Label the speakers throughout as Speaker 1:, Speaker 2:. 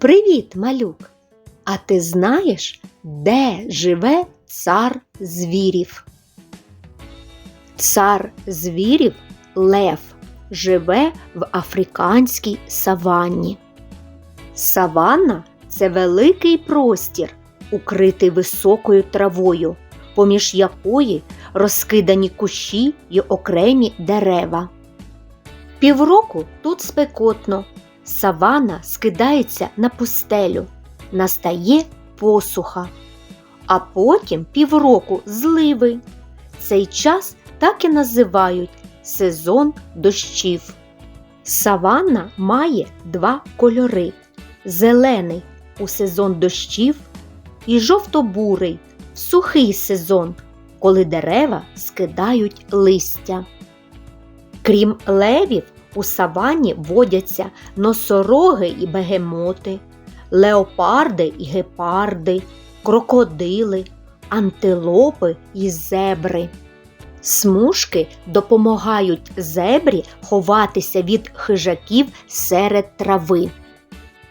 Speaker 1: Привіт, малюк! А ти знаєш, де живе цар звірів? Цар звірів Лев живе в африканській саванні. Саванна це великий простір, укритий високою травою, поміж якої розкидані кущі й окремі дерева. Півроку тут спекотно, савана скидається на пустелю, настає посуха, а потім півроку зливи. Цей час так і називають сезон дощів. Саванна має два кольори: зелений у сезон дощів і жовто-бурий в сухий сезон, коли дерева скидають листя. Крім левів, у саванні водяться носороги і бегемоти, леопарди і гепарди, крокодили, антилопи і зебри. Смужки допомагають зебрі ховатися від хижаків серед трави.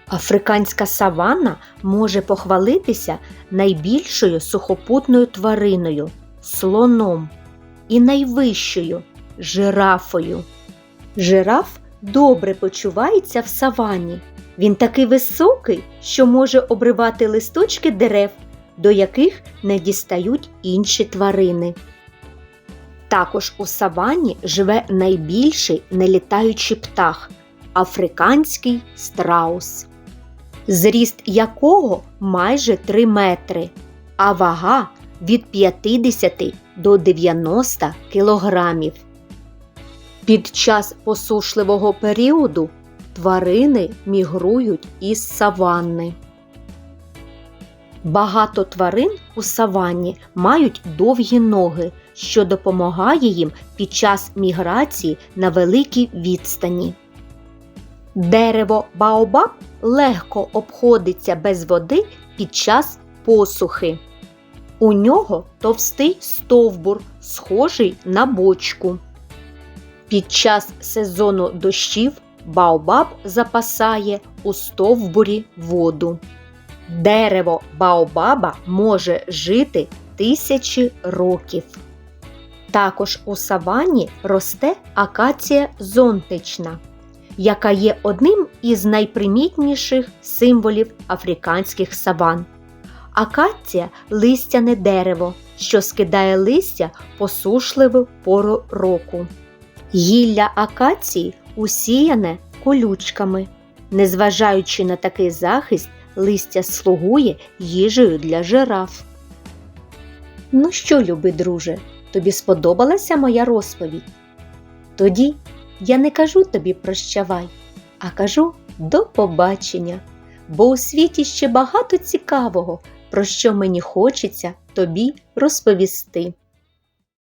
Speaker 1: Африканська саванна може похвалитися найбільшою сухопутною твариною слоном і найвищою жирафою. Жираф добре почувається в савані. Він такий високий, що може обривати листочки дерев, до яких не дістають інші тварини. Також у савані живе найбільший нелітаючий птах африканський страус, зріст якого майже 3 метри, а вага від 50 до 90 кілограмів. Під час посушливого періоду тварини мігрують із саванни. Багато тварин у саванні мають довгі ноги, що допомагає їм під час міграції на великій відстані. Дерево Баобаб легко обходиться без води під час посухи. У нього товстий стовбур, схожий на бочку. Під час сезону дощів Баобаб запасає у стовбурі воду. Дерево Баобаба може жити тисячі років. Також у саванні росте акація зонтична, яка є одним із найпримітніших символів африканських саван. Акація листяне дерево, що скидає листя посушливу пору року. Гілля акації усіяне колючками. Незважаючи на такий захист, листя слугує їжею для жираф. Ну що, любий друже, тобі сподобалася моя розповідь? Тоді я не кажу тобі прощавай, а кажу до побачення, бо у світі ще багато цікавого, про що мені хочеться тобі розповісти.